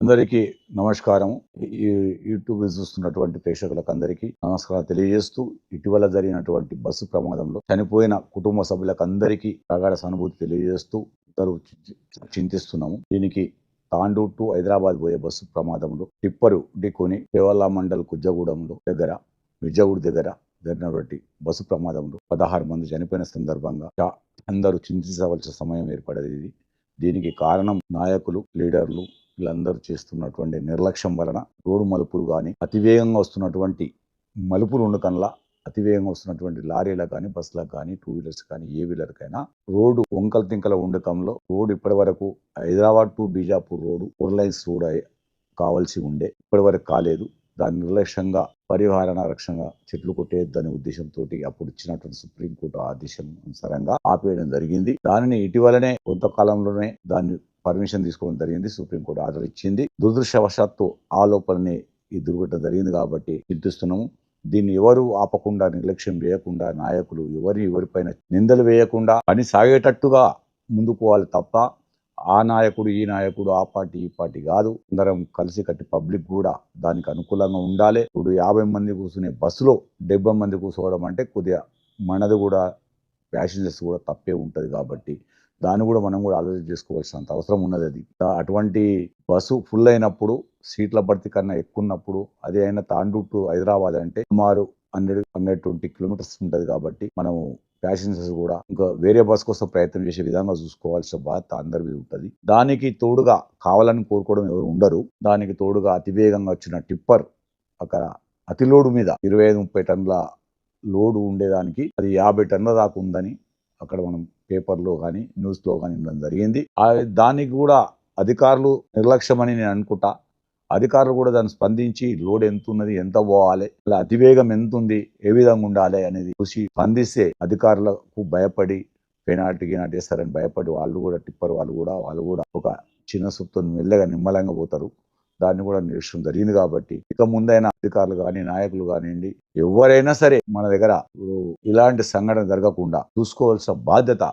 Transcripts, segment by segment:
అందరికీ నమస్కారం. ఈ యూట్యూబ్ చూస్తున్నటువంటి ప్రేక్షకులకు అందరికీ నమస్కారం తెలియజేస్తూ ఇటీవల జరిగినటువంటి బస్సు ప్రమాదంలో చనిపోయిన కుటుంబ సభ్యులకు అందరికీ ప్రగాఢ సానుభూతి తెలియజేస్తూ ఇద్దరు చింతిస్తున్నాము. దీనికి తాండూర్ టు హైదరాబాద్ పోయే బస్సు ప్రమాదంలో టిప్పరు డికోని దేవల్లా మండల్ కుజ్జగూడెంలో దగ్గర మిర్జాగూడ దగ్గర జరిగినటువంటి బస్సు ప్రమాదంలో పదహారు మంది చనిపోయిన సందర్భంగా అందరూ చింతించవలసిన సమయం ఏర్పడేది ఇది. దీనికి కారణం నాయకులు లీడర్లు వీళ్ళందరూ చేస్తున్నటువంటి నిర్లక్ష్యం వలన రోడ్డు మలుపులు కానీ అతివేగంగా వస్తున్నటువంటి మలుపులు ఉండకనలా అతివేగంగా వస్తున్నటువంటి లారీలకు కానీ బస్సులకు కానీ టూ వీలర్స్ కానీ ఏ వీలర్కైనా రోడ్డు వంకల తింకల ఉండకంలో రోడ్డు ఇప్పటి వరకు Hyderabad to Bijapur road four lines road కావాల్సి ఉండే ఇప్పటి వరకు కాలేదు. దాని నిర్లక్ష్యంగా పరిహారణ రక్షణగా చెట్లు కొట్టేద్దనే ఉద్దేశంతో అప్పుడు ఇచ్చినటువంటి సుప్రీంకోర్టు ఆదేశం అనుసారంగా ఆపేయడం జరిగింది. దానిని ఇటీవలనే కొంతకాలంలోనే దాన్ని పర్మిషన్ తీసుకోవడం జరిగింది. సుప్రీంకోర్టు ఆర్డర్ ఇచ్చింది. దురదృష్టవశాత్తు ఆ లోపలనే ఈ దుర్ఘటన జరిగింది కాబట్టి చింతిస్తున్నాము. దీన్ని ఎవరు ఆపకుండా నిర్లక్ష్యం చేయకుండా నాయకులు ఎవరి ఎవరిపైన నిందలు వేయకుండా పని సాగేటట్టుగా ముందుకు పోవాలి తప్ప ఆ నాయకుడు ఈ నాయకుడు ఆ పార్టీ ఈ పార్టీ కాదు. అందరం కలిసి కట్టి పబ్లిక్ కూడా దానికి అనుకూలంగా ఉండాలి. ఇప్పుడు యాభై మంది కూర్చునే బస్సులో డెబ్బై మంది కూర్చోవడం అంటే కొద్దిగా మనది కూడా ప్యాసింజర్స్ కూడా తప్పే ఉంటుంది కాబట్టి దాన్ని కూడా మనం కూడా ఆలోచన చేసుకోవాల్సినంత అవసరం ఉన్నది అది. అటువంటి బస్సు ఫుల్ అయినప్పుడు సీట్ల భర్తీ కన్నా ఎక్కువ ఉన్నప్పుడు అదే అయినా తాండూర్ టు హైదరాబాద్ అంటే సుమారు హండ్రెడ్ హండ్రెడ్ ట్వంటీ కిలోమీటర్స్ ఉంటుంది కాబట్టి మనము ప్యాసింజర్స్ కూడా ఇంకా వేరే బస్ కోసం ప్రయత్నం చేసే విధంగా చూసుకోవాల్సిన బాధ్యత అందరి మీద ఉంటుంది. దానికి తోడుగా కావాలని కోరుకోవడం ఎవరు ఉండరు. దానికి తోడుగా అతివేగంగా వచ్చిన టిప్పర్ అక్కడ అతి లోడు మీద ఇరవై ఐదు ముప్పై టన్నుల లోడు ఉండేదానికి అది యాభై టన్నుల దాకా ఉందని అక్కడ మనం పేపర్లో కానీ న్యూస్లో కానీ ఉండడం జరిగింది. దానికి కూడా అధికారులు నిర్లక్ష్యమని నేను అనుకుంటా. అధికారులు కూడా దాన్ని స్పందించి లోడ్ ఎంత ఉన్నది ఎంత పోవాలి అలా అతివేగం ఎంత ఉంది ఏ విధంగా ఉండాలి అనేది చూసి స్పందిస్తే అధికారులకు భయపడి పెనాల్టీ గినాటి వేస్తారని భయపడి వాళ్ళు కూడా టిప్పర్ వాళ్ళు కూడా వాళ్ళు కూడా ఒక చిన్న సొత్తుని మెల్లగా నిమ్మలంగా పోతారు. దాన్ని కూడా నేర్చడం జరిగింది కాబట్టి ఇక ముందైనా అధికారులు కానీ నాయకులు కానివ్వండి ఎవరైనా సరే మన దగ్గర ఇలాంటి సంఘటన జరగకుండా చూసుకోవాల్సిన బాధ్యత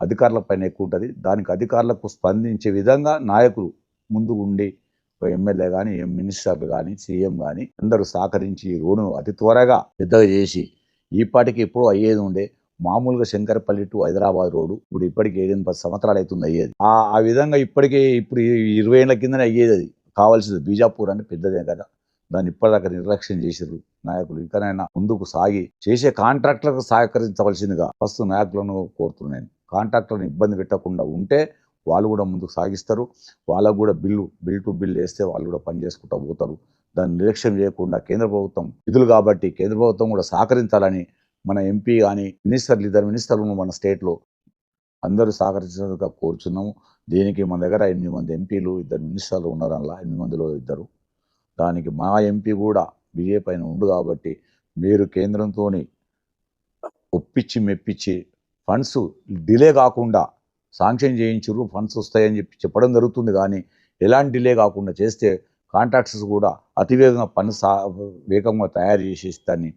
అధికారుల పైన ఎక్కువ ఉంటుంది. దానికి అధికారులకు స్పందించే విధంగా నాయకులు ముందు ఉండి ఎమ్మెల్యే కానీ మినిస్టర్లు కానీ సీఎం కానీ అందరూ సహకరించి రోడ్డును అతి త్వరగా పెద్దగా చేసి ఈపాటికి ఇప్పుడు అయ్యేది ఉండే మామూలుగా శంకరపల్లి టు హైదరాబాద్ రోడ్డు ఇప్పుడు ఇప్పటికి ఏడెనిమిది పది సంవత్సరాలు అవుతుంది అయ్యేది. ఆ విధంగా ఇప్పటికే ఇప్పుడు ఇరవై ఏళ్ళ కిందనే అయ్యేది అది. కావాల్సింది బీజాపూర్ అని పెద్దదే కదా. దాన్ని ఇప్పటిదాకా నిర్లక్ష్యం చేసిర్రు నాయకులు. ఇకనైనా ముందుకు సాగి చేసే కాంట్రాక్టులకు సహకరించవలసిందిగా ఫస్ట్ నాయకులను కోరుతున్నాను కాంట్రాక్టర్ని ఇబ్బంది పెట్టకుండా ఉంటే వాళ్ళు కూడా ముందుకు సాగిస్తారు. వాళ్ళకు కూడా బిల్లు బిల్ టు బిల్ వేస్తే వాళ్ళు కూడా పని చేసుకుంటూ పోతారు. దాన్ని నిర్లక్ష్యం చేయకుండా కేంద్ర ప్రభుత్వం విధులు కాబట్టి కేంద్ర ప్రభుత్వం కూడా సహకరించాలని మన ఎంపీ కానీ మినిస్టర్లు ఇద్దరు మినిస్టర్లు మన స్టేట్లో అందరూ సహకరించినట్టుగా కోరుచున్నాము. దీనికి మన దగ్గర ఎనిమిది మంది ఎంపీలు ఇద్దరు మినిస్టర్లు ఉన్నారు అలా ఎనిమిది మందిలో ఇద్దరు. దానికి మా ఎంపీ కూడా బీజేపీ పైన ఉండు కాబట్టి మీరు కేంద్రంతో ఒప్పించి మెప్పించి ఫండ్స్ డిలే కాకుండా శాంక్షన్ చేయించరు ఫండ్స్ వస్తాయని చెప్పి చెప్పడం జరుగుతుంది కానీ ఎలాంటి డిలే కాకుండా చేస్తే కాంట్రాక్టర్స్ కూడా అతివేగంగా పని సా వేగంగా తయారు చేసి దాన్ని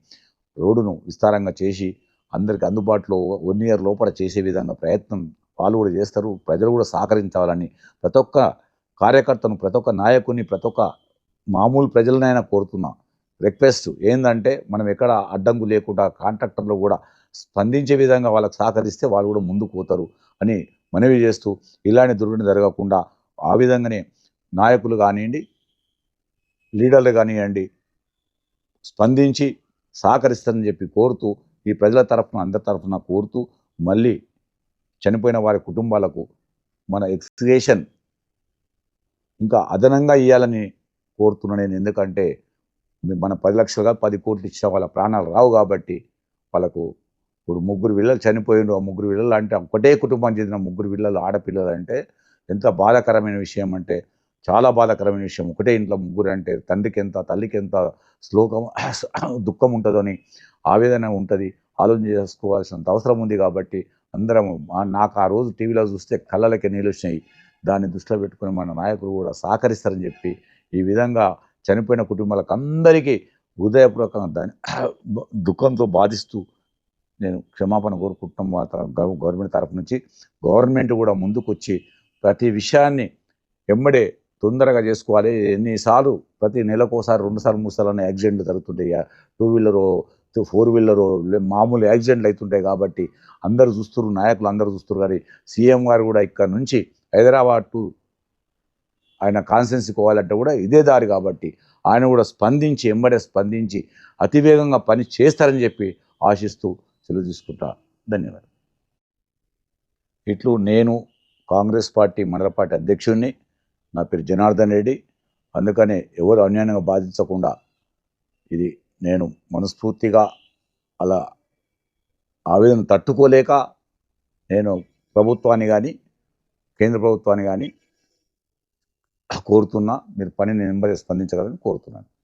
రోడ్డును విస్తారంగా చేసి అందరికి అందుబాటులో వన్ ఇయర్ లోపల చేసే విధంగా ప్రయత్నం వాళ్ళు కూడా చేస్తారు ప్రజలు కూడా సహకరించాలని ప్రతి ఒక్క కార్యకర్తను ప్రతి ఒక్క నాయకుని ప్రతి ఒక్క మామూలు ప్రజలనైనా కోరుతున్నా. రిక్వెస్ట్ ఏంటంటే మనం ఎక్కడ అడ్డంకు లేకుండా కాంట్రాక్టర్లు కూడా స్పందించే విధంగా వాళ్ళకి సహకరిస్తే వాళ్ళు కూడా ముందుకు పోతారు అని మనవి చేస్తూ ఇలాంటి దుర్ఘటన జరగకుండా ఆ విధంగానే నాయకులు కానివ్వండి లీడర్లు కానివ్వండి స్పందించి సహకరిస్తారని చెప్పి కోరుతూ ఈ ప్రజల తరఫున అందరి తరఫున కోరుతూ మళ్ళీ చనిపోయిన వారి కుటుంబాలకు మన ఎక్స్క్రేషన్ ఇంకా అదనంగా ఇవ్వాలని కోరుతున్నా నేను. ఎందుకంటే మన పది లక్షలుగా పది కోట్లు ఇచ్చిన వాళ్ళ ప్రాణాలు రావు కాబట్టి వాళ్ళకు ఇప్పుడు ముగ్గురు పిల్లలు చనిపోయిండ్రు. ఆ ముగ్గురు పిల్లలు అంటే ఒకటే కుటుంబం చెందిన ముగ్గురు పిల్లలు ఆడపిల్లలు అంటే ఎంత బాధాకరమైన విషయం అంటే చాలా బాధాకరమైన విషయం. ఒకటే ఇంట్లో ముగ్గురు అంటే తండ్రికి ఎంత తల్లికి ఎంత శ్లోకం దుఃఖం ఉంటుందని ఆవేదన ఉంటుంది. ఆలోచన చేసుకోవాల్సినంత అవసరం ఉంది కాబట్టి అందరము నాకు ఆ రోజు టీవీలో చూస్తే కళ్ళలకి నీళ్ళు వచ్చినాయి దాన్ని దృష్టిలో పెట్టుకుని మన నాయకులు కూడా సహకరిస్తారని చెప్పి ఈ విధంగా చనిపోయిన కుటుంబాలకు అందరికీ హృదయపూర్వకంగా దాని దుఃఖంతో బాధిస్తూ నేను క్షమాపణ కోరుకుంటున్నాం గవర్నమెంట్ తరఫు నుంచి. గవర్నమెంట్ కూడా ముందుకొచ్చి ప్రతి విషయాన్ని ఎమ్మడే తొందరగా చేసుకోవాలి. ఎన్నిసార్లు ప్రతి నెలకోసారి రెండు సార్లు మూడు యాక్సిడెంట్లు జరుగుతుంటాయి. టూ వీలరు ఫోర్ వీలర్ మామూలు యాక్సిడెంట్లు అవుతుంటాయి కాబట్టి అందరూ చూస్తున్నారు నాయకులు అందరూ చూస్తున్నారు కానీ సీఎం గారు కూడా ఇక్కడ నుంచి హైదరాబాద్ టు ఆయన కాన్స్టెన్సీకి పోవాలంటే కూడా ఇదే దారి కాబట్టి ఆయన కూడా స్పందించి ఎంబడే స్పందించి అతివేగంగా పని చేస్తారని చెప్పి ఆశిస్తూ సెలవు తీసుకుంటా. ధన్యవాదాలు. ఇట్లు నేను కాంగ్రెస్ పార్టీ మండల పార్టీ అధ్యక్షుడిని నా పేరు జనార్దన్ రెడ్డి. అందుకనే ఎవరు అన్యాయంగా బాధించకుండా ఇది నేను మనస్ఫూర్తిగా అలా ఆవేదన తట్టుకోలేక నేను ప్రభుత్వాన్ని కానీ కేంద్ర ప్రభుత్వాన్ని కానీ కోరుతున్నా. మీరు పనిని నెంబర్ స్పందించగలని కోరుతున్నాను.